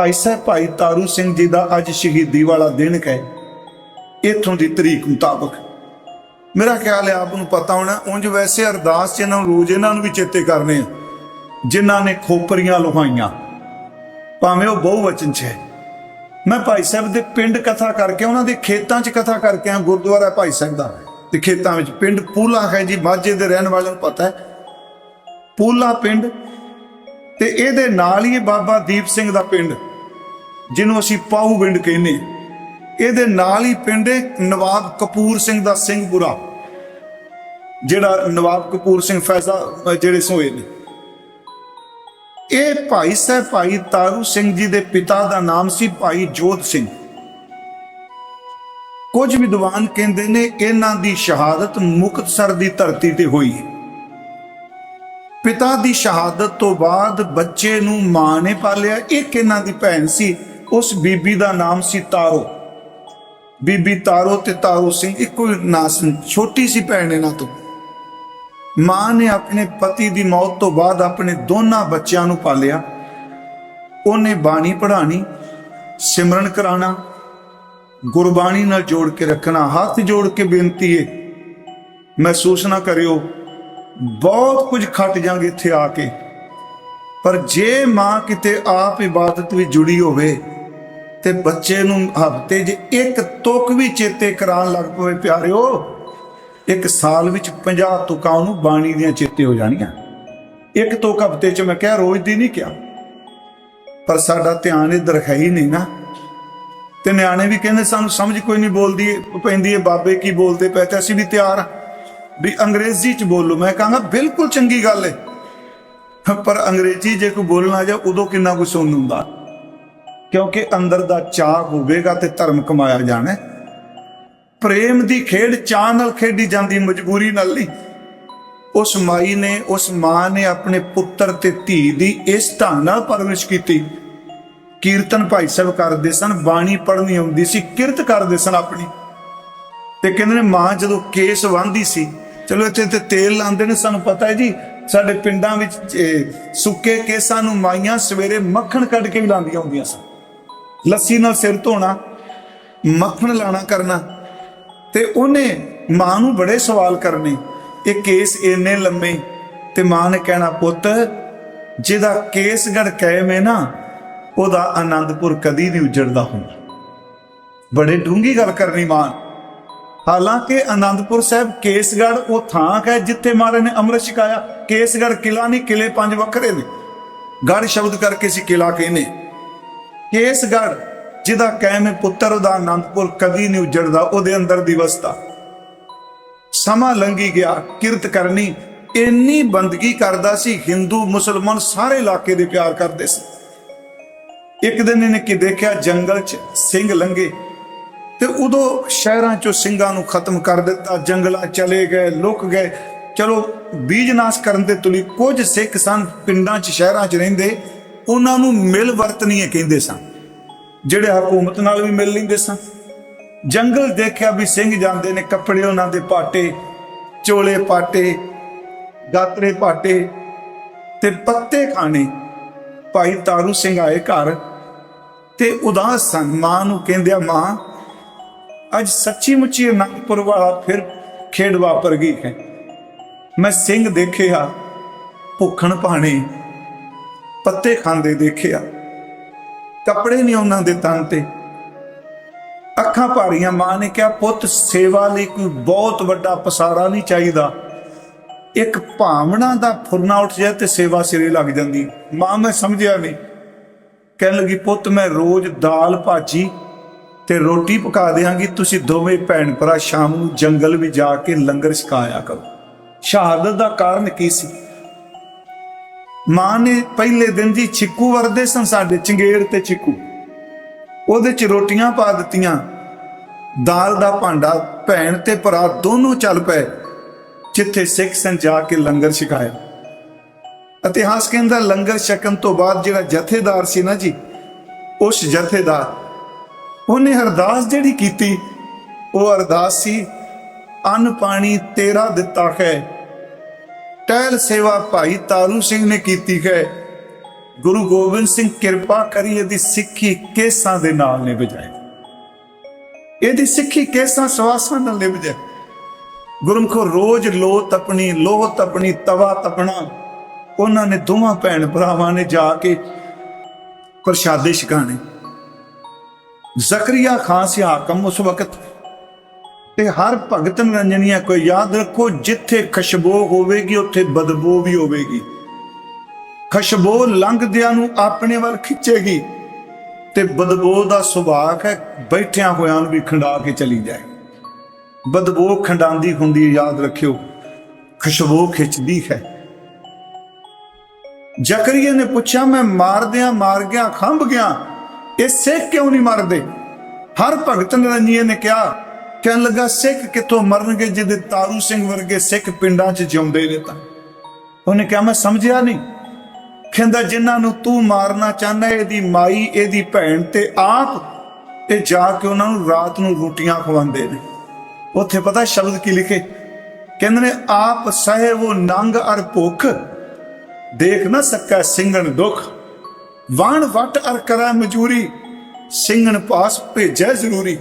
ਭਾਈ ਸਾਹਿਬ ਭਾਈ ਤਾਰੂ ਸਿੰਘ ਜੀ ਦਾ ਅੱਜ ਸ਼ਹੀਦੀ ਵਾਲਾ ਦਿਨ ਹੈ ਇਥੋਂ ਦੀ ਤਰੀਕ ਮੁਤਾਬਕ। ਮੇਰਾ ਖਿਆਲ ਹੈ ਆਪ ਨੂੰ ਪਤਾ ਹੋਣਾ, ਉਂਝ ਵੈਸੇ ਅਰਦਾਸ ਚ ਇਹਨਾਂ ਨੂੰ ਰੋਜ਼ ਇਹਨਾਂ ਨੂੰ ਵੀ ਚੇਤੇ ਕਰਨੇ ਆ, ਜਿਨ੍ਹਾਂ ਨੇ ਖੋਪਰੀਆਂ ਲੁਹਾਈਆਂ। ਭਾਵੇਂ ਉਹ ਬਹੁ ਵਚਨ ਚ ਹੈ। ਮੈਂ ਭਾਈ ਸਾਹਿਬ ਦੇ ਪਿੰਡ ਕਥਾ ਕਰਕੇ, ਉਹਨਾਂ ਦੇ ਖੇਤਾਂ 'ਚ ਕਥਾ ਕਰਕੇ ਆ ਗੁਰਦੁਆਰਾ ਭਾਈ ਸਾਹਿਬ ਦਾ। ਤੇ ਖੇਤਾਂ ਵਿੱਚ ਪਿੰਡ ਪੂਲਾ ਹੈ ਜੀ, ਮਾਝੇ ਦੇ ਰਹਿਣ ਵਾਲਿਆਂ ਨੂੰ ਪਤਾ ਹੈ। ਪੂਲਾ ਪਿੰਡ ਤੇ ਇਹਦੇ ਨਾਲ ਹੀ ਬਾਬਾ ਦੀਪ ਸਿੰਘ ਦਾ ਪਿੰਡ। ਜਿਹਨੂੰ ਅਸੀਂ ਪਾਹੂ ਪਿੰਡ ਕਹਿੰਦੇ ਇਹਦੇ ਨਾਲ ਹੀ ਪਿੰਡ ਹੈ ਨਵਾਬ ਕਪੂਰ ਸਿੰਘ ਦਾ ਸਿੰਘਪੁਰਾ, ਜਿਹੜਾ ਨਵਾਬ ਕਪੂਰ ਸਿੰਘ ਫੈਜ਼ਾ ਜਿਹੜੇ ਸੋਏ ਨੇ। ਇਹ ਭਾਈ ਸਾਹਿਬ ਭਾਈ ਤਾਰੂ ਸਿੰਘ ਜੀ ਦੇ ਪਿਤਾ ਦਾ ਨਾਮ ਸੀ ਭਾਈ ਜੋਤ ਸਿੰਘ। ਕੁਝ ਵਿਦਵਾਨ ਕਹਿੰਦੇ ਨੇ ਇਹਨਾਂ ਦੀ ਸ਼ਹਾਦਤ ਮੁਕਤਸਰ ਦੀ ਧਰਤੀ ਤੇ ਹੋਈ ਹੈ। ਪਿਤਾ ਦੀ ਸ਼ਹਾਦਤ ਤੋਂ ਬਾਅਦ ਬੱਚੇ ਨੂੰ ਮਾਂ ਨੇ ਪਾਲਿਆ, ਇੱਕ ਇਹਨਾਂ ਦੀ ਭੈਣ ਸੀ ਉਸ ਬੀਬੀ ਦਾ ਨਾਮ ਸੀ ਤਾਰੋ। ਬੀਬੀ ਤਾਰੋ ਤੇ ਤਾਰੋ ਸਿੰਘ ਇੱਕੋ ਹੀ ਨਾਂ ਸੀ। ਛੋਟੀ ਸੀ ਭੈਣ ਇਹਨਾਂ ਤੋਂ। ਮਾਂ ਨੇ ਆਪਣੇ ਪਤੀ ਦੀ ਮੌਤ ਤੋਂ ਬਾਅਦ ਆਪਣੇ ਦੋਨਾਂ ਬੱਚਿਆਂ ਨੂੰ ਪਾਲਿਆ। ਉਹਨੇ ਬਾਣੀ ਪੜ੍ਹਾਣੀ, ਸਿਮਰਨ ਕਰਾਣਾ, ਗੁਰਬਾਣੀ ਨਾਲ ਜੋੜ ਕੇ ਰੱਖਣਾ। ਹੱਥ ਜੋੜ ਕੇ ਬੇਨਤੀ ਏ, ਮਹਿਸੂਸ ਨਾ ਕਰਿਓ, ਬਹੁਤ ਕੁਝ ਖੱਟ ਜਾਂਗੇ ਇੱਥੇ ਆ ਕੇ। ਪਰ ਜੇ ਮਾਂ ਕਿਤੇ ਆਪ ਇਬਾਦਤ ਵਿੱਚ ਜੁੜੀ ਹੋਵੇ ਤੇ ਬੱਚੇ ਨੂੰ ਹਫ਼ਤੇ 'ਚ ਇੱਕ ਤੁਕ ਵੀ ਚੇਤੇ ਕਰਾਉਣ ਲੱਗ ਪਵੇ, ਪਿਆਰਿਓ। ਇੱਕ ਸਾਲ ਵਿੱਚ 50 ਤੁਕਾਂ ਉਹਨੂੰ ਬਾਣੀ ਦੀਆਂ ਚੇਤੇ ਹੋ ਜਾਣੀਆਂ। ਇੱਕ ਤੁਕ ਹਫ਼ਤੇ 'ਚ ਮੈਂ ਕਿਹਾ, ਰੋਜ਼ ਦੀ ਨਹੀਂ ਕਿਹਾ। ਪਰ ਸਾਡਾ ਧਿਆਨ ਇੱਧਰ ਹੈ ਹੀ ਨਹੀਂ ਨਾ। ਤੇ ਨਿਆਣੇ ਵੀ ਕਹਿੰਦੇ ਸਾਨੂੰ ਸਮਝ ਕੋਈ ਨਹੀਂ ਬੋਲਦੀ, ਪੈਂਦੀ ਹੈ, ਬਾਬੇ ਕੀ ਬੋਲਦੇ ਪਏ ਤੇ ਅਸੀਂ ਵੀ ਤਿਆਰ ਵੀ ਅੰਗਰੇਜ਼ੀ 'ਚ ਬੋਲੋ, ਮੈਂ ਕਹਾਂਗਾ, ਬਿਲਕੁਲ ਚੰਗੀ ਗੱਲ ਹੈ ਪਰ ਅੰਗਰੇਜ਼ੀ ਜੇ ਕੋਈ ਬੋਲਣਾ ਜਾ ਉਦੋਂ ਕਿੰਨਾ ਕੁ ਸੁਣ ਹੁੰਦਾ। ਕਿਉਂਕਿ ਅੰਦਰ ਦਾ ਚਾਹ ਹੋਵੇਗਾ ਤੇ ਧਰਮ ਕਮਾਇਆ ਜਾਣਾ ਪ੍ਰੇਮ ਦੀ ਖੇਡ ਚਾਹ ਨਾਲ ਖੇਡੀ ਜਾਂਦੀ, ਮਜਬੂਰੀ ਨਾਲ ਨਹੀਂ। ਉਸ ਮਾਈ ਨੇ, ਉਸ ਮਾਂ ਨੇ ਆਪਣੇ ਪੁੱਤਰ ਤੇ ਧੀ ਦੀ ਇਸ ਢੰਗ ਨਾਲ ਪਰਵਰਿਸ਼ ਕੀਤੀ। ਕੀਰਤਨ ਭਾਈ ਸਾਹਿਬ ਕਰਦੇ ਸਨ, ਬਾਣੀ ਪੜ੍ਹਨੀ ਆਉਂਦੀ ਸੀ, ਕਿਰਤ ਕਰਦੇ ਸਨ ਆਪਣੀ। ਤੇ ਕਹਿੰਦੇ ਨੇ, ਮਾਂ ਜਦੋਂ ਕੇਸ ਵਾਂਦੀ ਸੀ, ਚਲੋ ਇੱਥੇ ਤੇ ਤੇਲ ਲਾਉਂਦੇ ਨੇ, ਸਾਨੂੰ ਪਤਾ ਹੈ ਜੀ, ਸਾਡੇ ਪਿੰਡਾਂ ਵਿੱਚ ਸੁੱਕੇ ਕੇਸਾਂ ਨੂੰ ਮਾਈਆਂ ਸਵੇਰੇ ਮੱਖਣ ਕੱਢ ਕੇ ਵੀ ਲਾਉਂਦੀਆਂ ਹੁੰਦੀਆਂ ਸਨ। ਲੱਸੀ ਨਾਲ ਸਿਰ ਧੋਣਾ, ਮੱਖਣ ਲਾਣਾ ਕਰਨਾ, ਤੇ ਉਹਨੇ ਮਾਂ ਨੂੰ ਬੜੇ ਸਵਾਲ ਕਰਨੇ। ਇਹ ਕੇਸ ਇੰਨੇ ਲੰਮੇ, ਤੇ ਮਾਂ ਨੇ ਕਹਿਣਾ, ਪੁੱਤ, ਜਿਹਦਾ ਕੇਸਗੜ ਕਾਇਮ ਹੈ ਨਾ, ਉਹਦਾ ਆਨੰਦਪੁਰ ਕਦੀ ਨਹੀਂ ਉਜੜਦਾ ਹੁੰਦਾ। ਬੜੇ ਡੂੰਗੀ ਗੱਲ ਕਰਨੀ ਮਾਂ। ਹਾਲਾਂਕਿ ਆਨੰਦਪੁਰ ਸਾਹਿਬ ਕੇਸਗੜ ਉਹ ਥਾਂ ਹੈ ਜਿੱਥੇ ਮਹਾਰਾਜ ਨੇ ਅੰਮ੍ਰਿਤ ਛਕਾਇਆ। ਕੇਸਗੜ ਕਿਲਾ ਨਹੀਂ ਕਿਲੇ ਪੰਜ ਵੱਖਰੇ ਨੇ। ਗੜ ਸ਼ਬਦ ਕਰਕੇ ਸੀ ਕਿਲਾ ਕਹਿੰਦੇ ਕੇਸਗੜ ਜਿਹਦਾ ਕਾਇਮ ਹੈ ਪੁੱਤਰ ਦਾ ਅਨੰਦਪੁਰ ਕਦੀ ਨਹੀਂ ਉਜੜਦਾ, ਉਹਦੇ ਅੰਦਰ ਦੀ ਵਸਤਾ ਸਮਾਂ ਲੰਘੀ ਗਿਆ, ਕਿਰਤ ਕਰਨੀ ਇੰਨੀ ਬੰਦਗੀ ਕਰਦਾ ਸੀ, ਹਿੰਦੂ, ਮੁਸਲਮਾਨ ਸਾਰੇ ਇਲਾਕੇ ਦੇ ਪਿਆਰ ਕਰਦੇ ਸੀ। ਇੱਕ ਦਿਨ ਇਹਨੇ ਕੀ ਦੇਖਿਆ, ਜੰਗਲ 'ਚ ਸਿੰਘ ਲੰਗੇ ਤੇ ਉਦੋਂ ਸ਼ਹਿਰਾਂ 'ਚੋਂ ਸਿੰਘਾਂ ਨੂੰ ਖਤਮ ਕਰ ਦਿੱਤਾ, ਜੰਗਲਾਂ ਚਲੇ ਗਏ, ਲੁਕ ਗਏ। ਚਲੋ, ਬੀਜ ਨਾਸ਼ ਕਰਨ ਦੇ ਤੁਲੀ ਕੁਝ ਸਿੱਖ ਸਨ ਪਿੰਡਾਂ 'ਚ, ਸ਼ਹਿਰਾਂ 'ਚ ਰਹਿੰਦੇ ਉਹਨਾਂ ਨੂੰ ਮਿਲ ਵਰਤਨੀਏ ਕਹਿੰਦੇ ਸਨ ਜਿਹੜੇ ਹਕੂਮਤ ਨਾਲ ਵੀ ਮਿਲ ਲੈਂਦੇ ਸਨ ਜੰਗਲ ਦੇਖਿਆ ਵੀ ਸਿੰਘ ਜਾਂਦੇ ਨੇ ਕੱਪੜੇ ਉਹਨਾਂ ਦੇ ਪਾਟੇ, ਚੋਲੇ ਪਾਟੇ ਗਾਤਰੇ ਪਾਟੇ ਤੇ ਪੱਤੇ ਖਾਣੇ। ਭਾਈ ਤਾਰੂ ਸਿੰਘ ਆਏ ਘਰ ਤੇ ਉਦਾਸ ਸਨ। ਮਾਂ ਨੂੰ ਕਹਿੰਦਿਆ ਮਾਂ, ਅੱਜ ਸੱਚੀ ਮੁੱਚੀ ਅਨੰਦਪੁਰ ਵਾਲਾ ਫਿਰ ਖੇਡ ਵਾਪਰ ਗਈ ਹੈ। ਮੈਂ ਸਿੰਘ ਦੇਖਿਆ, ਭੁੱਖਣ ਭਾਣੇ ਪੱਤੇ ਖਾਂਦੇ ਦੇਖਿਆ। ਕੱਪੜੇ ਨਹੀਂ ਉਹਨਾਂ ਦੇ ਤਨ ਤੇ। ਅੱਖਾਂ ਭਾਰੀਆਂ, ਮਾਂ ਨੇ ਕਿਹਾ, ਪੁੱਤ, ਸੇਵਾ ਲਈ ਕੋਈ ਬਹੁਤ ਵੱਡਾ ਪਸਾਰਾ ਨਹੀਂ ਚਾਹੀਦਾ। ਇੱਕ ਭਾਵਨਾ ਦਾ ਫੁਰਨਾ ਉੱਠ ਜਾਏ ਤੇ ਸੇਵਾ ਸਿਰੇ ਲੱਗ ਜਾਂਦੀ। ਮਾਂ ਮੈਂ ਸਮਝਿਆ ਨਹੀਂ। ਕਹਿਣ ਲੱਗੀ, ਪੁੱਤ, ਮੈਂ ਰੋਜ਼ ਦਾਲ ਭਾਜੀ ਤੇ ਰੋਟੀ ਪਕਾ ਦਿਆਂਗੀ। ਤੁਸੀਂ ਦੋਵੇਂ ਭੈਣ ਭਰਾ ਸ਼ਾਮ ਨੂੰ ਜੰਗਲ ਵਿੱਚ ਜਾ ਕੇ ਲੰਗਰ ਛਕਾਇਆ ਕਰੋ। ਸ਼ਹਾਦਤ ਦਾ ਕਾਰਨ ਕੀ ਸੀ? ਮਾਂ ਨੇ ਪਹਿਲੇ ਦਿਨ ਜੀ ਛਿੱਕੂ ਵਰਦੇ ਸਨ ਸਾਡੇ, ਚੰਗੇਰ ਤੇ ਛਿੱਕੂ। ਉਹਦੇ ਚ ਰੋਟੀਆਂ ਪਾ ਦਿੱਤੀਆਂ। ਦਾਲ ਦਾ ਭਾਂਡਾ, ਭੈਣ ਤੇ ਭਰਾ ਦੋਨੋਂ ਚੱਲ ਪਏ, ਜਿੱਥੇ ਸਿੱਖ ਸਨ ਜਾ ਕੇ ਲੰਗਰ ਛਕਾਇਆ। ਇਤਿਹਾਸ ਕਹਿੰਦਾ ਲੰਗਰ ਛਕਣ ਤੋਂ ਬਾਅਦ ਜਿਹੜਾ ਜਥੇਦਾਰ ਸੀ ਨਾ ਜੀ, ਉਸ ਜਥੇਦਾਰ, ਉਹਨੇ ਅਰਦਾਸ ਜਿਹੜੀ ਕੀਤੀ, ਉਹ ਅਰਦਾਸ ਸੀ, ਅੰਨ ਪਾਣੀ ਤੇਰਾ ਦਿੱਤਾ ਹੈ ਟਹਿਲ ਸੇਵਾ ਭਾਈ ਤਾਰੂ ਸਿੰਘ ਨੇ ਕੀਤੀ ਹੈ। ਗੁਰੂ ਗੋਬਿੰਦ ਸਿੰਘ ਕਿਰਪਾ ਕਰੀ ਇਹਦੀ ਸਿੱਖੀ ਕੇਸਾਂ ਦੇ ਨਾਲ ਨਿਭ ਜਾਏ। ਇਹਦੀ ਸਿੱਖੀ ਕੇਸਾਂ ਸਵਾਸਾਂ ਨਾਲ ਨਿਭ ਜਾਏ। ਗੁਰਮਖੋ ਰੋਜ਼ ਲੋ ਤਪਣੀ ਲੋਹ ਤਪਣੀ ਤਵਾ ਤਪਣਾ। ਉਹਨਾਂ ਨੇ ਦੋਵਾਂ ਭੈਣ ਭਰਾਵਾਂ ਨੇ ਜਾ ਕੇ ਪ੍ਰਸ਼ਾਦੇ ਛਕਾਣੇ। ਜ਼ਕਰੀਆ ਖਾਨ ਸੀ ਉਸ ਵਕਤ ਤੇ ਹਰ ਭਗਤ ਨਿਰੰਜਨੀਆ ਕੋਈ ਯਾਦ ਰੱਖੋ ਜਿੱਥੇ ਖੁਸ਼ਬੂ ਹੋਵੇਗੀ ਉੱਥੇ ਬਦਬੂ ਵੀ ਹੋਵੇਗੀ। ਖੁਸ਼ਬੂ ਲੰਘਦਿਆਂ ਨੂੰ ਆਪਣੇ ਵੱਲ ਖਿੱਚੇਗੀ ਤੇ ਬਦਬੂ ਦਾ ਸੁਭਾਅ ਹੈ ਬੈਠਿਆਂ ਹੋਇਆਂ ਨੂੰ ਵੀ ਖੰਡਾ ਕੇ ਚਲੀ ਜਾਏ। ਬਦਬੂ ਖੰਡਾਂਦੀ ਹੁੰਦੀ ਹੈ, ਯਾਦ ਰੱਖਿਓ ਖੁਸ਼ਬੂ ਖਿੱਚਦੀ ਹੈ। ਜ਼ਕਰੀਆ ਨੇ ਪੁੱਛਿਆ ਮੈਂ ਮਾਰਦਿਆਂ ਮਾਰ ਗਿਆ ਖੰਭ ਗਿਆ ਇਹ ਸਿੱਖ ਕਿਉਂ ਨਹੀਂ ਮਰਦੇ? ਹਰ ਭਗਤ ਨਿਰੰਜੀਏ ਨੇ ਕਿਹਾ ਕਹਿਣ ਲੱਗਾ, ਸਿੱਖ ਕਿੱਥੋਂ ਮਰਨਗੇ ਜਿਹਦੇ ਤਾਰੂ ਸਿੰਘ ਵਰਗੇ ਸਿੱਖ ਪਿੰਡਾਂ 'ਚ ਜਿਉਂਦੇ ਨੇ ਤਾਂ। ਉਹਨੇ ਕਿਹਾ, ਮੈਂ ਸਮਝਿਆ ਨਹੀਂ। ਕਹਿੰਦਾ, ਜਿਨ੍ਹਾਂ ਨੂੰ ਤੂੰ ਮਾਰਨਾ ਚਾਹੁੰਦਾ ਇਹਦੀ ਮਾਈ, ਇਹਦੀ ਭੈਣ ਤੇ ਆਪ ਇਹ ਜਾ ਕੇ ਉਹਨਾਂ ਨੂੰ ਰਾਤ ਨੂੰ ਰੋਟੀਆਂ ਖਵਾਉਂਦੇ ਨੇ। ਉੱਥੇ ਪਤਾ ਸ਼ਬਦ ਕੀ ਲਿਖੇ? ਕਹਿੰਦੇ ਨੇ, ਆਪ ਸਹਿ ਉਹ ਨੰਗ ਅਰ ਭੁੱਖ, ਦੇਖ ਨਾ ਸਕੈ ਸਿੰਘਣ ਦੁੱਖ। ਵਾਣ ਵਟ ਅਰ ਕਰੈ ਮਜੂਰੀ ਸਿੰਘਣ ਪਾਸ ਭੇਜੈ ਜ਼ਰੂਰੀ।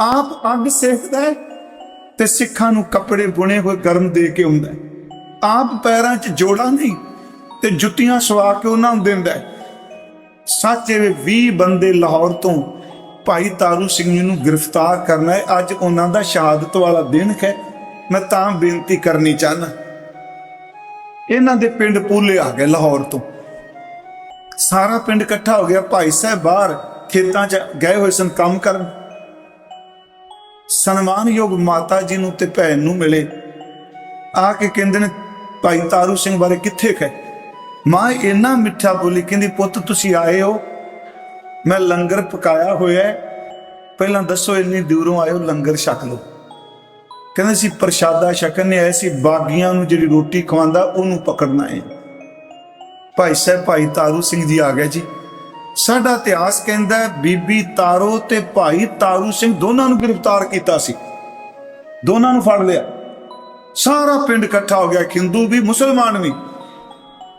ਆਪ ਅੱਗ ਸੇਕਦਾ ਹੈ ਤੇ ਸਿੱਖਾਂ ਨੂੰ ਕੱਪੜੇ ਬੁਣੇ ਹੋਏ ਗਰਮ ਦੇ ਕੇ ਹੁੰਦਾ ਹੈ। ਆਪ ਪੈਰਾਂ 'ਚ ਜੋੜਾ ਨਹੀਂ ਤੇ ਜੁੱਤੀਆਂ ਸਵਾ ਕੇ ਉਹਨਾਂ ਨੂੰ ਦਿੰਦਾ ਹੈ। ਸੱਚੇ 20 ਬੰਦੇ ਲਾਹੌਰ ਤੋਂ ਭਾਈ ਤਾਰੂ ਸਿੰਘ ਜੀ ਨੂੰ ਗ੍ਰਿਫਤਾਰ ਕਰਨਾ ਹੈ। ਅੱਜ ਉਹਨਾਂ ਦਾ ਸ਼ਹਾਦਤ ਵਾਲਾ ਦਿਨ ਹੈ। ਮੈਂ ਤਾਂ ਬੇਨਤੀ ਕਰਨੀ ਚਾਹਨਾ ਇਹਨਾਂ ਦੇ ਪਿੰਡ ਪੂਲੇ ਆ ਗਏ ਲਾਹੌਰ ਤੋਂ। ਸਾਰਾ ਪਿੰਡ ਇਕੱਠਾ ਹੋ ਗਿਆ। ਭਾਈ ਸਾਹਿਬ ਬਾਹਰ ਖੇਤਾਂ 'ਚ ਗਏ ਹੋਏ ਸਨ ਕੰਮ ਕਰਨ। ਸਨਮਾਨਯੋਗ ਮਾਤਾ ਜੀ ਨੂੰ ਤੇ ਭੈਣ ਨੂੰ ਮਿਲੇ। ਆ ਕੇ ਕਹਿੰਦੇ ਨੇ, ਭਾਈ ਤਾਰੂ ਸਿੰਘ ਬਾਰੇ ਕਿੱਥੇ ਖੈ? ਮਾਂ ਇੰਨਾ ਮਿੱਠਾ ਬੋਲੀ, ਕਹਿੰਦੀ, ਪੁੱਤ, ਤੁਸੀਂ ਆਏ ਹੋ। ਮੈਂ ਲੰਗਰ ਪਕਾਇਆ ਹੋਇਆ ਪਹਿਲਾਂ ਦੱਸੋ, ਇੰਨੀ ਦੂਰੋਂ ਆਏ ਹੋ, ਲੰਗਰ ਛਕ ਲਓ। ਕਹਿੰਦੇ ਸੀ, ਪ੍ਰਸ਼ਾਦਾ ਛਕਣ ਨੇ ਆਏ ਸੀ, ਬਾਗੀਆਂ ਨੂੰ ਜਿਹੜੀ ਰੋਟੀ ਖਵਾਉਂਦਾ, ਉਹਨੂੰ ਪਕੜਨਾ ਹੈ। ਭਾਈ ਸਾਹਿਬ, ਭਾਈ ਤਾਰੂ ਸਿੰਘ ਜੀ ਆ ਗਏ ਜੀ। ਸਾਡਾ ਇਤਿਹਾਸ ਕਹਿੰਦਾ ਬੀਬੀ ਤਾਰੋ ਤੇ ਭਾਈ ਤਾਰੂ ਸਿੰਘ ਦੋਨਾਂ ਨੂੰ ਗ੍ਰਿਫਤਾਰ ਕੀਤਾ ਸੀ। ਦੋਨਾਂ ਨੂੰ ਫੜ ਲਿਆ। ਸਾਰਾ ਪਿੰਡ ਇਕੱਠਾ ਹੋ ਗਿਆ ਹਿੰਦੂ ਵੀ, ਮੁਸਲਮਾਨ ਵੀ।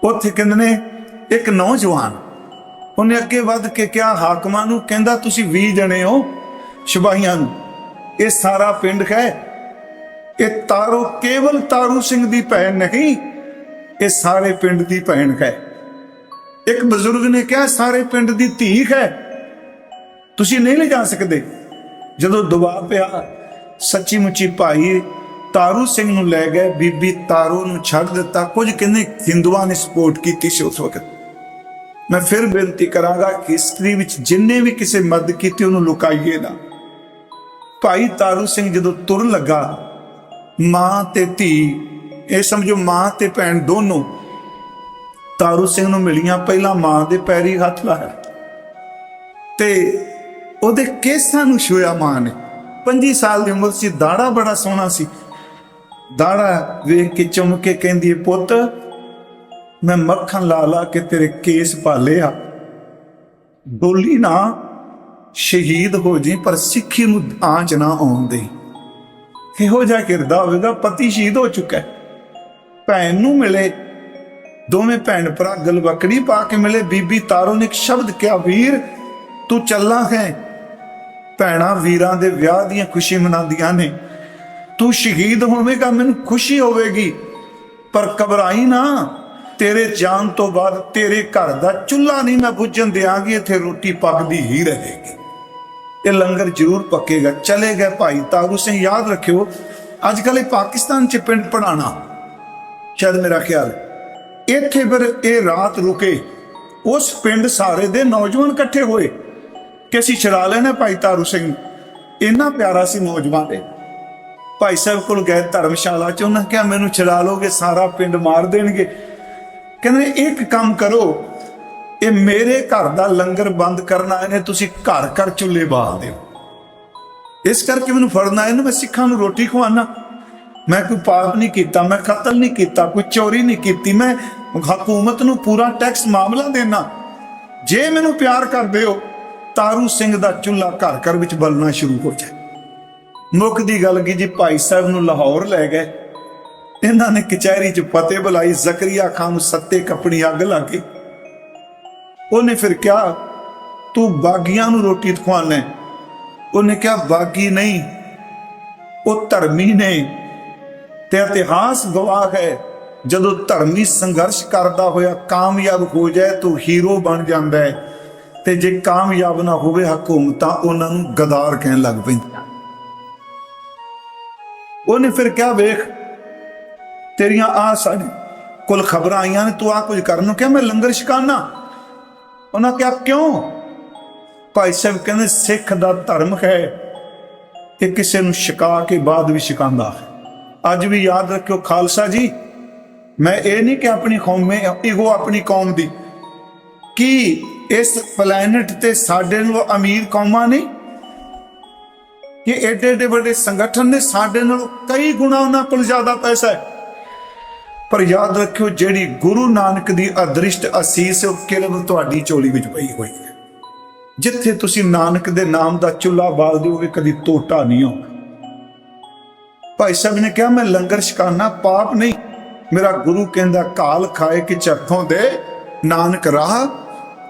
ਉੱਥੇ ਕਹਿੰਦੇ ਨੇ, ਇੱਕ ਨੌਜਵਾਨ, ਉਹਨੇ ਅੱਗੇ ਵੱਧ ਕੇ ਕਿਹਾ, ਹਾਕਮਾਂ ਨੂੰ ਕਹਿੰਦਾ, ਤੁਸੀਂ 20 ਜਣੇ ਹੋ, ਸਿਪਾਹੀਆਂ ਨੂੰ। ਇਹ ਸਾਰਾ ਪਿੰਡ ਹੈ। ਇਹ ਤਾਰੋ, ਕੇਵਲ ਤਾਰੂ ਸਿੰਘ ਦੀ ਭੈਣ ਨਹੀਂ, ਇਹ ਸਾਰੇ ਪਿੰਡ ਦੀ ਭੈਣ ਹੈ। ਇੱਕ ਬਜ਼ੁਰਗ ਨੇ ਕਿਹਾ, ਸਾਰੇ ਪਿੰਡ ਦੀ ਧੀਖ ਹੈ। ਤੁਸੀਂ ਨਹੀਂ ਲੈ ਜਾ ਸਕਦੇ। ਜਦੋਂ ਦਬਾਅ ਪਿਆ ਸੱਚੀ ਮੁੱਚੀ ਭਾਈ ਤਾਰੂ ਸਿੰਘ ਨੂੰ ਲੈ ਗਏ, ਬੀਬੀ ਤਾਰੂ ਨੂੰ ਛੱਡ ਦਿੱਤਾ। ਕੁਝ ਕਹਿੰਦੇ, ਹਿੰਦੂਆਂ ਨੇ ਸਪੋਰਟ ਕੀਤੀ ਸੀ ਉਸ ਵਕਤ। ਮੈਂ ਫਿਰ ਬੇਨਤੀ ਕਰਾਂਗਾ ਕਿ ਹਿਸਟਰੀ ਵਿੱਚ ਜਿੰਨੇ ਵੀ ਕਿਸੇ ਮਦਦ ਕੀਤੀ, ਉਹਨੂੰ ਲੁਕਾਈਏ ਨਾ। ਭਾਈ ਤਾਰੂ ਸਿੰਘ ਜਦੋਂ ਤੁਰ ਲੱਗਾ, ਮਾਂ ਤੇ ਧੀ, ਇਹ ਸਮਝੋ ਮਾਂ ਤੇ ਭੈਣ ਦੋਨੋਂ ਤਾਰੂ ਸਿੰਘ ਨੂੰ ਮਿਲੀਆਂ, ਪਹਿਲਾਂ ਮਾਂ ਦੇ ਪੈਰੀ ਹੱਥ ਲਾਇਆ। ਤੇ ਉਹਦੇ ਕੇਸਾਂ ਨੂੰ ਛੂਇਆ ਮਾਂ ਨੇ। 25 ਸਾਲ ਦੀ ਉਮਰ ਸੀ, ਦਾੜਾ ਬੜਾ ਸੋਹਣਾ ਸੀ। ਦਾੜਾ ਵੇਖ ਕੇ ਚੁੰਮ ਕਹਿੰਦੀ, ਪੁੱਤ, ਮੈਂ ਮੱਖਣ ਲਾ ਲਾ ਕੇ ਤੇਰੇ ਕੇਸ ਪਾਲੇ ਆ ਡੋਲੀ ਨਾ ਸ਼ਹੀਦ ਹੋ ਜੀ, ਪਰ ਸਿੱਖੀ ਨੂੰ ਆਂਚ ਨਾ ਆਉਣ ਦੇ। ਇਹੋ ਜਿਹਾ ਕਿਰਦਾ ਹੋਵੇਗਾ, ਪਤੀ ਸ਼ਹੀਦ ਹੋ ਚੁੱਕਾ ਭੈਣ ਨੂੰ ਮਿਲੇ ਦੋਵੇਂ ਭੈਣ ਭਰਾ ਗਲਵਕੜੀ ਪਾ ਕੇ ਮਿਲੇ। ਬੀਬੀ ਤਾਰੋ ਨੇ ਇੱਕ ਸ਼ਬਦ ਕਿਹਾ, ਵੀਰ, ਤੂੰ ਚੱਲਾ ਹੈ। ਭੈਣਾਂ ਵੀਰਾਂ ਦੇ ਵਿਆਹ ਦੀਆਂ ਖੁਸ਼ੀ ਮਨਾਉਂਦੀਆਂ ਨੇ। ਤੂੰ ਸ਼ਹੀਦ ਹੋਵੇਂਗਾ, ਮੈਨੂੰ ਖੁਸ਼ੀ ਹੋਵੇਗੀ। ਪਰ ਘਬਰਾਈ ਨਾ। ਤੇਰੇ ਜਾਣ ਤੋਂ ਬਾਅਦ ਤੇਰੇ ਘਰ ਦਾ ਚੁੱਲ੍ਹਾ ਨਹੀਂ ਮੈਂ ਬੁੱਝਣ ਦਿਆਂਗੀ, ਇੱਥੇ ਰੋਟੀ ਪੱਕਦੀ ਹੀ ਰਹੇਗੀ। ਇਹ ਲੰਗਰ ਜ਼ਰੂਰ ਪੱਕੇਗਾ। ਚਲੇ ਗਏ ਭਾਈ ਤਾਰੂ ਸਿੰਘ, ਯਾਦ ਰੱਖਿਓ, ਅੱਜ ਕੱਲ੍ਹ ਇਹ ਪਾਕਿਸਤਾਨ ਚ ਪਿੰਡ ਪੜਾਣਾ ਸ਼ਾਇਦ ਮੇਰਾ ਖਿਆਲ ਇੱਥੇ ਫਿਰ ਇਹ ਰਾਤ ਰੁਕੇ। ਉਸ ਪਿੰਡ ਸਾਰੇ ਦੇ ਨੌਜਵਾਨ ਇਕੱਠੇ ਹੋਏ। ਕਿ ਅਸੀਂ ਛੜਾ ਲੈਣਾ ਭਾਈ ਤਾਰੂ ਸਿੰਘ ਇੰਨਾ ਪਿਆਰਾ ਸੀ ਨੌਜਵਾਨ ਇਹ। ਭਾਈ ਸਾਹਿਬ ਕੋਲ ਗਏ ਧਰਮਸ਼ਾਲਾ ਚ, ਉਹਨਾਂ ਕਿਹਾ, ਮੈਨੂੰ ਛੜਾ ਲੋਗੇ, ਸਾਰਾ ਪਿੰਡ ਮਾਰ ਦੇਣਗੇ। ਕਹਿੰਦੇ, ਇੱਕ ਕੰਮ ਕਰੋ। ਇਹ ਮੇਰੇ ਘਰ ਦਾ ਲੰਗਰ ਬੰਦ ਕਰਨਾ ਇਹਨੇ ਤੁਸੀਂ ਘਰ ਘਰ ਚੁੱਲ੍ਹੇ ਬਾਲ ਦਿਓ ਇਸ ਕਰਕੇ ਮੈਨੂੰ ਫੜਨਾ, ਇਹਨੂੰ ਮੈਂ ਸਿੱਖਾਂ ਨੂੰ ਰੋਟੀ ਖਵਾਉਣਾ ਮੈਂ ਕੋਈ ਪਾਪ ਨਹੀਂ ਕੀਤਾ, ਮੈਂ ਕਤਲ ਨਹੀਂ ਕੀਤਾ, ਕੋਈ ਚੋਰੀ ਨਹੀਂ ਕੀਤੀ, ਮੈਂ ਹਕੂਮਤ ਨੂੰ ਪੂਰਾ ਟੈਕਸ ਮਾਮਲਾ ਦੇਣਾ ਜੇ ਮੈਨੂੰ ਪਿਆਰ ਕਰਦੇ ਹੋ, ਤਾਰੂ ਸਿੰਘ ਦਾ ਚੁੱਲ੍ਹਾ ਘਰ ਘਰ ਵਿੱਚ ਬਲਣਾ ਸ਼ੁਰੂ ਹੋ ਜਾਏ। ਮੁੱਖ ਦੀ ਗੱਲ ਕੀ ਜੀ, ਭਾਈ ਸਾਹਿਬ ਨੂੰ ਲਾਹੌਰ ਲੈ ਗਏ। ਇਹਨਾਂ ਨੇ ਕਚਹਿਰੀ 'ਚ ਫਤਿਹ ਬੁਲਾਈ, ਜ਼ਕਰੀਆ ਖਾਨ ਨੂੰ ਸੱਤੇ ਕੱਪੜੀ ਅੱਗ ਲਾ ਕੇ। ਉਹਨੇ ਫਿਰ ਕਿਹਾ, ਤੂੰ ਬਾਗੀਆਂ ਨੂੰ ਰੋਟੀ ਖਵਾਉਣਾ ਹੈ। ਉਹਨੇ ਕਿਹਾ, ਬਾਗੀ ਨਹੀਂ, ਉਹ ਧਰਮੀ ਨੇ। ਤੇ ਇਤਿਹਾਸ ਗਵਾਹ ਹੈ। ਜਦੋਂ ਧਰਮੀ ਸੰਘਰਸ਼ ਕਰਦਾ ਹੋਇਆ ਕਾਮਯਾਬ ਹੋ ਜਾਏ, ਤੂੰ ਹੀਰੋ ਬਣ ਜਾਂਦਾ ਹੈ। ਤੇ ਜੇ ਕਾਮਯਾਬ ਨਾ ਹੋਵੇ ਹਕੂਮਤਾਂ ਉਹਨਾਂ ਨੂੰ ਗਦਾਰ ਕਹਿਣ ਲੱਗ ਪੈਂਦੀਆਂ ਉਹਨੇ ਫਿਰ ਕਿਹਾ, ਵੇਖ, ਤੇਰੀਆਂ ਆ ਸਾਡੇ ਕੋਲ ਖਬਰਾਂ ਆਈਆਂ ਨੇ, ਤੂੰ ਆ ਕੁਝ ਕਰਨ ਨੂੰ ਕਿਹਾ, ਮੈਂ ਲੰਗਰ ਛਕਾਨਾ। ਉਹਨਾਂ ਕਿਹਾ, ਕਿਉਂ? ਭਾਈ ਸਾਹਿਬ ਕਹਿੰਦੇ, ਸਿੱਖ ਦਾ ਧਰਮ ਹੈ ਕਿ ਕਿਸੇ ਨੂੰ ਛਕਾ ਕੇ ਬਾਅਦ ਵੀ ਛਕਾਉਂਦਾ ਹੈ। ਅੱਜ ਵੀ ਯਾਦ ਰੱਖਿਓ ਖਾਲਸਾ ਜੀ। ਮੈਂ ਇਹ ਨਹੀਂ ਕਿ ਆਪਣੀ ਕੌਮ ਇਹੋ ਆਪਣੀ ਕੌਮ ਦੀ। ਕੀ ਇਸ ਪਲੈਨਟ ਤੇ ਸਾਡੇ ਨਾਲੋਂ ਅਮੀਰ ਕੌਮਾਂ ਨੇ? ਕਿ ਏਡੇ ਏਡੇ ਵੱਡੇ ਸੰਗਠਨ ਨੇ ਸਾਡੇ ਨਾਲੋਂ ਕਈ ਗੁਣਾ ਉਹਨਾਂ ਕੋਲ ਜ਼ਿਆਦਾ ਪੈਸਾ ਹੈ? ਪਰ ਯਾਦ ਰੱਖਿਓ ਜਿਹੜੀ ਗੁਰੂ ਨਾਨਕ ਦੀ ਅਦ੍ਰਿਸ਼ਟ ਅਸੀਸ ਉਹ ਕੇਵਲ ਤੁਹਾਡੀ ਚੋਲੀ ਵਿੱਚ ਪਈ ਹੋਈ ਹੈ। ਜਿੱਥੇ ਤੁਸੀਂ ਨਾਨਕ ਦੇ ਨਾਮ ਦਾ ਚੁੱਲ੍ਹਾ ਬਾਲ ਦਿਓਗੇ ਕਦੀ ਟੋਟਾ ਨਹੀਂ ਹੋਗਾ ਭਾਈ ਸਾਹਿਬ ਨੇ ਕਿਹਾ, ਮੈਂ ਲੰਗਰ ਛਕਾਨਾ, ਪਾਪ ਨਹੀਂ। ਮੇਰਾ ਗੁਰੂ ਕਹਿੰਦਾ, ਕਾਲ ਖਾਏ ਕਿ ਚੱਥੋਂ ਦੇ ਨਾਨਕ ਰਾਹ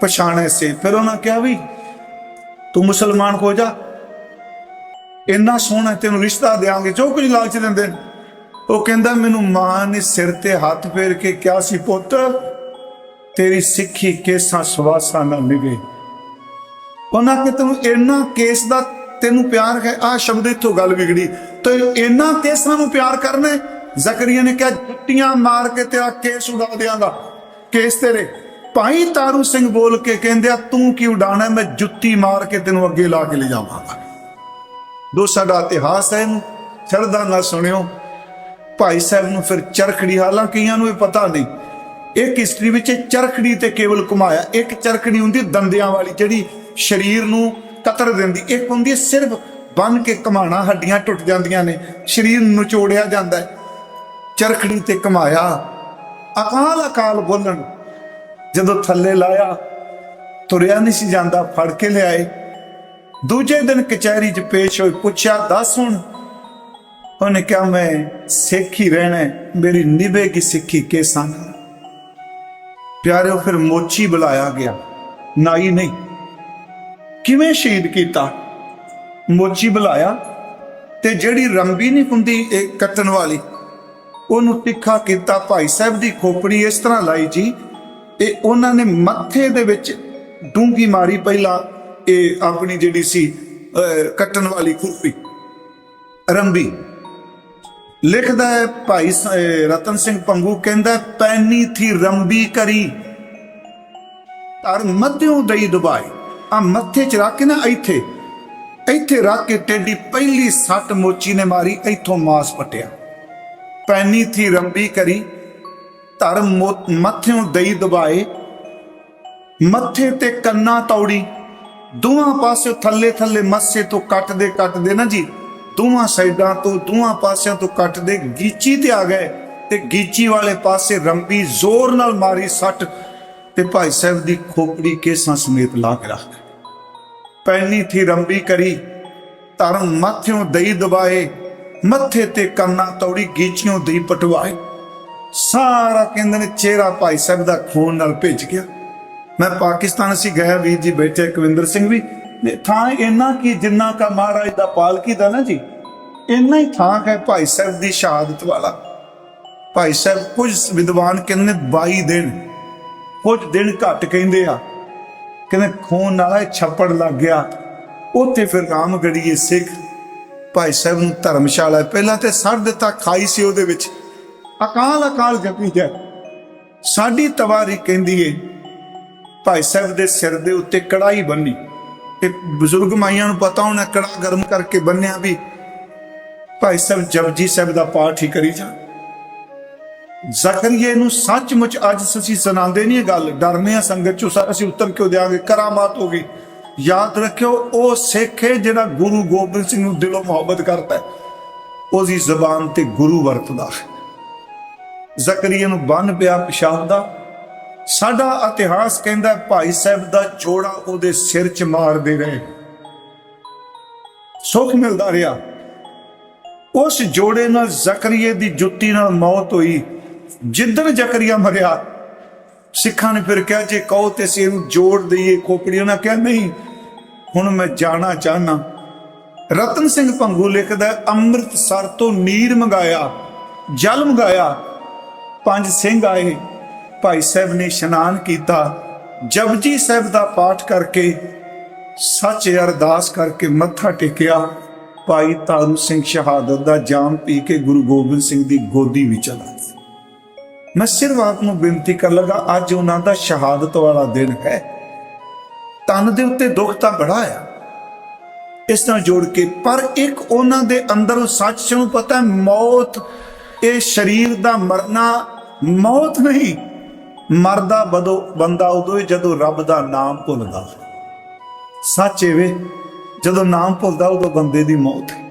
ਪਛਾਣੇ ਸੇ। ਫਿਰ ਉਹਨਾਂ ਕਿਹਾ ਵੀ, ਤੂੰ ਮੁਸਲਮਾਨ ਹੋ ਜਾ। ਇੰਨਾ ਸੋਹਣਾ ਤੈਨੂੰ ਰਿਸ਼ਤਾ ਦੇਾਂਗੇ ਜੋ ਕੁਝ ਲਾਲਚ ਦਿੰਦੇ ਨੇ। ਉਹ ਕਹਿੰਦਾ, ਮੈਨੂੰ ਮਾਂ ਨੇ ਸਿਰ ਤੇ ਹੱਥ ਫੇਰ ਕੇ ਕਿਹਾ ਸੀ, ਪੁੱਤ, ਤੇਰੀ ਸਿੱਖੀ ਕੇਸਾਂ ਸਵਾਸਾਂ ਨਾਲ ਨਿਵੇ ਉਹਨਾਂ ਕਿ ਤੈਨੂੰ ਇੰਨਾ ਕੇਸ ਦਾ ਤੈਨੂੰ ਪਿਆਰ ਹੈ? ਆ ਸ਼ਬਦ ਇੱਥੋਂ ਗੱਲ ਵਿਗੜੀ। ਤੇ ਇੰਨਾ ਕੇਸਾਂ ਨੂੰ ਪਿਆਰ ਕਰਨਾ ਜ਼ਕਰੀਆ ਨੇ ਕਿਹਾ, ਜੁੱਤੀਆਂ ਮਾਰ ਕੇ ਤੇਰਾ ਕੇਸ ਉਡਾ ਦਿਆਂਗਾ। ਕੇਸ ਤੇਰੇ। ਭਾਈ ਤਾਰੂ ਸਿੰਘ ਬੋਲ ਕੇ ਕਹਿੰਦੇ ਤੂੰ ਕੀ ਉਡਾਣਾ ਮੈਂ ਜੁੱਤੀ ਮਾਰ ਕੇ ਤੈਨੂੰ ਅੱਗੇ ਲਾ ਕੇ ਲੈ ਜਾਵਾਂਗਾ ਦੋ ਸਾਡਾ ਇਤਿਹਾਸ ਹੈ ਇਹਨੂੰ। ਸ਼ਰਧਾ ਨਾਲ ਸੁਣਿਓ। ਭਾਈ ਸਾਹਿਬ ਨੂੰ ਫਿਰ ਚਰਖੜੀ, ਹਾਲਾਂਕਿ ਨੂੰ ਇਹ ਪਤਾ ਨਹੀਂ। ਇੱਕ ਹਿਸਟਰੀ ਵਿੱਚ ਚਰਖੜੀ ਤੇ ਕੇਵਲ ਘੁਮਾਇਆ। ਇੱਕ ਚਰਖੜੀ ਹੁੰਦੀ ਦੰਦਿਆਂ ਵਾਲੀ, ਜਿਹੜੀ ਸਰੀਰ ਨੂੰ ਕਤਰ ਦਿੰਦੀ। ਇੱਕ ਹੁੰਦੀ ਹੈ ਸਿਰਫ ਬੰਨ ਕੇ ਘਮਾਣਾ ਹੱਡੀਆਂ ਟੁੱਟ ਜਾਂਦੀਆਂ ਨੇ, ਸਰੀਰ ਨੂੰ ਨਿਚੋੜਿਆ ਜਾਂਦਾ ਹੈ। ਚਰਖੜੀ ਤੇ ਘਮਾਇਆ ਅਕਾਲ ਅਕਾਲ ਬੋਲਣ, ਜਦੋਂ ਥੱਲੇ ਲਾਇਆ, ਤੁਰਿਆ ਨਹੀਂ ਸੀ ਜਾਂਦਾ, ਫੜ ਕੇ ਲਿਆਏ। ਦੂਜੇ ਦਿਨ ਕਚਹਿਰੀ 'ਚ ਪੇਸ਼ ਹੋਈ ਪੁੱਛਿਆ, ਦੱਸ ਹੁਣ। ਉਹਨੇ ਕਿਹਾ, ਮੈਂ ਸਿੱਖ ਹੀ ਰਹਿਣਾ ਮੇਰੀ ਨਿਭੇਗੀ ਸਿੱਖੀ ਕੇ ਸੰਗ ਪਿਆਰਿਓ, ਫਿਰ ਮੋਚੀ ਬੁਲਾਇਆ ਗਿਆ, ਨਾਈ ਨਹੀਂ। ਕਿਵੇਂ ਸ਼ਹੀਦ ਕੀਤਾ? ਮੋਚੀ ਬੁਲਾਇਆ ਤੇ ਜਿਹੜੀ ਰੰਬੀ ਨਹੀਂ ਹੁੰਦੀ ਇਹ ਕੱਟਣ ਵਾਲੀ ਉਹਨੂੰ ਤਿੱਖਾ ਕੀਤਾ। ਭਾਈ ਸਾਹਿਬ ਦੀ ਖੋਪੜੀ ਇਸ ਤਰ੍ਹਾਂ ਲਾਈ ਜੀ ਇਹ ਉਹਨਾਂ ਨੇ ਮੱਥੇ ਦੇ ਵਿੱਚ ਡੂੰਗੀ ਮਾਰੀ ਪਹਿਲਾਂ ਇਹ ਆਪਣੀ ਜਿਹੜੀ ਸੀ ਅਹ, ਕੱਟਣ ਵਾਲੀ ਖੁਰਪੀ ਰੰਬੀ। ਲਿਖਦਾ ਹੈ ਭਾਈ ਰਤਨ ਸਿੰਘ ਪੰਗੂ ਕਹਿੰਦਾ ਪੈਨੀ ਥੀ ਰੰਬੀ ਕਰੀ ਤਰ ਮੱਧਿਓਂ ਦਈ ਦਬਾਈ ਆ ਮੱਥੇ ਚ ਰੱਖ ਕੇ ਨਾ ਇੱਥੇ ਇੱਥੇ ਰੱਖ ਕੇ ਟੇਡੀ ਪਹਿਲੀ ਸੱਟ ਮੋਚੀ ਨੇ ਮਾਰੀ, ਇੱਥੋਂ ਮਾਸ ਪਟਿਆ। ਪੈਨੀ ਥੀ ਰੰਬੀ ਕਰੀ ਧਰ ਮੱਥਿਓਂ ਦਈ ਦਬਾਏ। ਮੱਥੇ ਤੇ ਕੰਨਾ ਤੌੜੀ ਦੋਹਾਂ ਪਾਸੇ ਥੱਲੇ ਥੱਲੇ ਮੱਸੇ ਤੋਂ ਕੱਟਦੇ ਕੱਟਦੇ ਨਾ ਜੀ ਦੋਹਾਂ ਸਾਈਡਾਂ ਤੋਂ ਦੋਹਾਂ ਪਾਸਿਆਂ ਤੋਂ ਕੱਟਦੇ ਗੀਚੀ ਤੇ ਆ ਗਏ ਤੇ ਗੀਚੀ ਵਾਲੇ ਪਾਸੇ ਰੰਬੀ ਜ਼ੋਰ ਨਾਲ ਮਾਰੀ ਸੱਟ ਤੇ ਭਾਈ ਸਾਹਿਬ ਦੀ ਖੋਪੜੀ ਕੇਸਾਂ ਸਮੇਤ ਲਾ ਕੇ ਰੱਖ ਪੈਣੀ ਥੀ ਰੰਬੀ ਕਰੀ ਧਰ ਮੱਥਿਓਂ ਦਈ ਦਬਾਏ, ਮੱਥੇ ਤੇ ਕੰਨਾਂ ਤੌੜੀ ਗੀਚੀਆਂ ਦਈ ਪਟਵਾਏ। ਸਾਰਾ ਕਹਿੰਦੇ ਨੇ ਚਿਹਰਾ ਭਾਈ ਸਾਹਿਬ ਦਾ ਖੂਨ ਨਾਲ ਭਿੱਜ ਗਿਆ। ਮੈਂ ਪਾਕਿਸਤਾਨ ਸੀ ਗਿਆ ਵੀਰ ਜੀ ਬੈਠੇ ਕੁਵਿੰਦਰ ਸਿੰਘ ਵੀ। ਥਾਂ ਇੰਨਾ ਕੀ, ਜਿੰਨਾ ਕਾ ਮਹਾਰਾਜ ਦਾ ਪਾਲਕੀ ਦਾ ਨਾ ਜੀ, ਇੰਨਾ ਹੀ ਥਾਂ ਹੈ ਭਾਈ ਸਾਹਿਬ ਦੀ ਸ਼ਹਾਦਤ ਵਾਲਾ। ਭਾਈ ਸਾਹਿਬ ਕੁਝ ਵਿਦਵਾਨ ਕਹਿੰਦੇ ਨੇ 22 ਦਿਨ ਕੁਝ ਦਿਨ ਘੱਟ ਕਹਿੰਦੇ ਆ। ਕਹਿੰਦੇ ਖੂਨ ਨਾਲ ਛੱਪੜ ਲੱਗ ਗਿਆ। ਉੱਥੇ ਫਿਰ ਰਾਮਗੜੀਏ ਸਿੱਖ ਭਾਈ ਸਾਹਿਬ ਨੂੰ ਧਰਮਸ਼ਾਲਾ ਪਹਿਲਾਂ ਤੇ ਸੜ ਦਿੱਤਾ, ਖਾਈ ਸੀ ਉਹਦੇ ਵਿੱਚ। ਅਕਾਲ ਅਕਾਲ ਜਪੀ ਜਾ ਸਾਡੀ ਤਵਾਰੀ ਕਹਿੰਦੀ ਏ, ਭਾਈ ਸਾਹਿਬ ਦੇ ਸਿਰ ਦੇ ਉੱਤੇ ਕੜਾਈ ਬੰਨੀ। ਤੇ ਬਜ਼ੁਰਗ ਮਾਈਆਂ ਨੂੰ ਪਤਾ ਹੋਣਾ ਕੜਾ ਗਰਮ ਕਰਕੇ ਬੰਨਿਆ ਵੀ ਭਾਈ ਸਾਹਿਬ ਜਪਜੀ ਸਾਹਿਬ ਦਾ ਪਾਠ ਹੀ ਕਰੀ ਜਾ ਜ਼ਕਰੀਏ ਨੂੰ ਸੱਚਮੁੱਚ ਅੱਜ ਅਸੀਂ ਸੁਣਾਉਂਦੇ ਨਹੀਂ ਗੱਲ। ਡਰਨੇ ਆ ਸੰਗਤ ਚੋਂ ਅਸੀਂ ਉੱਤਰ ਕਿਉਂ ਦਿਆਂਗੇ? ਕਰਾਮਾਤ ਹੋ ਗਈ। ਯਾਦ ਰੱਖਿਓ, ਉਹ ਸਿੱਖ ਹੈ ਜਿਹੜਾ ਗੁਰੂ ਗੋਬਿੰਦ ਸਿੰਘ ਨੂੰ ਦਿਲੋਂ ਮੁਹੱਬਤ ਕਰਦਾ ਉਹਦੀ ਜ਼ਬਾਨ ਤੇ ਗੁਰੂ ਵਰਤਦਾ ਹੈ। ਜ਼ਕਰੀਆ ਨੂੰ ਬੰਨ ਪਿਆ ਪਿਸ਼ਾਬ ਦਾ। ਸਾਡਾ ਇਤਿਹਾਸ ਕਹਿੰਦਾ ਭਾਈ ਸਾਹਿਬ ਦਾ ਜੋੜਾ ਉਹਦੇ ਸਿਰ 'ਚ ਮਾਰਦੇ ਰਹੇ। ਸੁੱਖ ਮਿਲਦਾ ਰਿਹਾ। ਉਸ ਜੋੜੇ ਨਾਲ ਜ਼ਕਰੀਏ ਦੀ ਜੁੱਤੀ ਨਾਲ ਮੌਤ ਹੋਈ। ਜਿੱਦਣ ਜ਼ਕਰੀਆ ਮਰਿਆ, ਸਿੱਖਾਂ ਨੇ ਫਿਰ ਕਿਹਾ, ਜੇ ਕਹੋ ਤੇ ਅਸੀਂ ਇਹਨੂੰ ਜੋੜ ਦਈਏ, ਖੋਪੜੀ ਉਹਨਾਂ ਕਿਹਾ, ਨਹੀਂ, ਹੁਣ ਮੈਂ ਜਾਣਾ ਚਾਹਨਾ ਰਤਨ ਸਿੰਘ ਭੰਗੂ ਲਿਖਦਾ ਅੰਮ੍ਰਿਤਸਰ ਤੋਂ ਨੀਰ ਮੰਗਾਇਆ, ਜਲ ਮੰਗਾਇਆ, ਪੰਜ ਸਿੰਘ ਆਏ, ਭਾਈ ਸਾਹਿਬ ਨੇ ਇਸ਼ਨਾਨ ਕੀਤਾ, ਜਪਜੀ ਸਾਹਿਬ ਦਾ ਪਾਠ ਕਰਕੇ ਸੱਚ ਅਰਦਾਸ ਕਰਕੇ ਮੱਥਾ ਟੇਕਿਆ, ਭਾਈ ਤਾਰੂ ਸਿੰਘ ਸ਼ਹਾਦਤ ਦਾ ਜਾਮ ਪੀ ਕੇ ਗੁਰੂ ਗੋਬਿੰਦ ਸਿੰਘ ਦੀ ਗੋਦੀ ਵਿੱਚ ਚਲਾ ਮੈਂ ਸਿਰਫ ਆਪ ਨੂੰ ਬੇਨਤੀ ਕਰ ਲਗਾ, ਅੱਜ ਉਹਨਾਂ ਦਾ ਸ਼ਹਾਦਤ ਵਾਲਾ ਦਿਨ ਹੈ। ਤਨ ਦੇ ਉੱਤੇ ਦੁੱਖ ਤਾਂ ਬੜਾ ਆ। ਇਸ ਨਾਲ ਜੋੜ ਕੇ, ਪਰ ਇੱਕ ਉਹਨਾਂ ਦੇ ਅੰਦਰ ਸੱਚ ਨੂੰ ਪਤਾ ਮੌਤ, ਇਹ ਸਰੀਰ ਦਾ ਮਰਨਾ, ਮੌਤ ਨਹੀਂ, ਮਰਦਾ ਬਦੋ, ਬੰਦਾ ਉਦੋਂ ਹੀ ਜਦੋਂ ਰੱਬ ਦਾ ਨਾਮ ਭੁੱਲਦਾ। ਸੱਚ ਇਹ ਵੇ, ਜਦੋਂ ਨਾਮ ਭੁੱਲਦਾ ਉਦੋਂ ਬੰਦੇ ਦੀ ਮੌਤ ਹੈ।